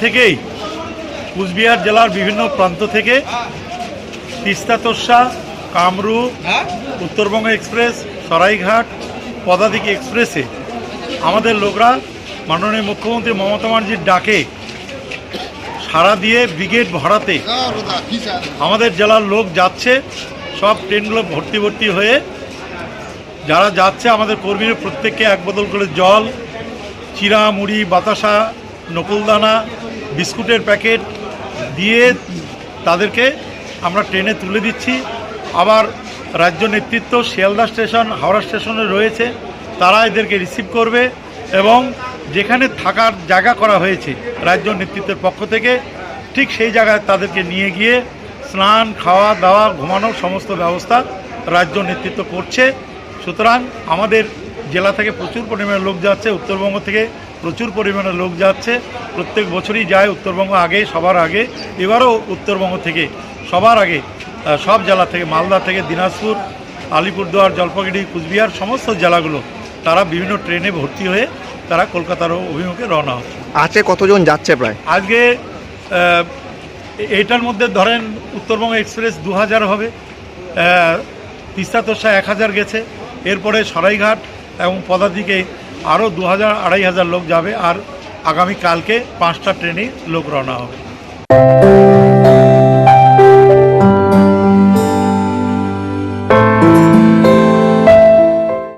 থেকেই কুচবিহার জেলার বিভিন্ন প্রান্ত থেকে তিস্তা তোষা কামরূপ উত্তরবঙ্গ এক্সপ্রেস সরাইঘাট পদাতিক এক্সপ্রেসে আমাদের লোকরা মাননীয় মুখ্যমন্ত্রী মমতা ব্যানার্জির ডাকে সারা দিয়ে ব্রিগেড ভরাতে আমাদের জেলার লোক যাচ্ছে সব ট্রেনগুলো ভর্তি ভর্তি হয়ে যারা যাচ্ছে আমাদের কর্মীরা প্রত্যেককে এক বোতল করে জল চিরা মুড়ি বাতাসা নকুলদানা বিস্কুটের প্যাকেট দিয়ে তাদেরকে আমরা ট্রেনে তুলে দিচ্ছি। আবার রাজ্য নেতৃত্ব শিয়ালদা স্টেশন, হাওড়া স্টেশনে রয়েছে। তারা এদেরকে রিসিভ করবে এবং যেখানে থাকার জায়গা করা হয়েছে রাজ্য নেতৃত্বের পক্ষ থেকে, ঠিক সেই জায়গায় তাদেরকে নিয়ে গিয়ে স্নান, খাওয়া, দাওয়া ঘুমানোর সমস্ত ব্যবস্থা রাজ্য নেতৃত্ব করছে। সুতরাং আমাদের জেলা থেকে প্রচুর পরিমাণে লোক যাচ্ছে। উত্তরবঙ্গ থেকে প্রচুর পরিমাণে লোক যাচ্ছে। প্রত্যেক বছরই যায় উত্তরবঙ্গ আগে সবার আগে এবারও উত্তরবঙ্গ থেকে সবার আগে সব জেলা থেকে মালদা থেকে দিনাজপুর আলিপুরদুয়ার জলপাইগুড়ি কুচবিহার সমস্ত জেলাগুলো তারা বিভিন্ন ট্রেনে ভর্তি হয়ে তারা কলকাতার অভিমুখে রওনা হচ্ছে। আজকে কতজন যাচ্ছে প্রায়? আজকে এটার মধ্যে ধরেন উত্তরবঙ্গ এক্সপ্রেস দু হাজার হবে তিস্তা তোষা এক হাজার গেছে এরপরে সরাইঘাট এবং পদাতিকে আরও দু হাজার আড়াই হাজার লোক যাবে আর আগামী কালকে পাঁচটা ট্রেনে লোক রওনা হবে।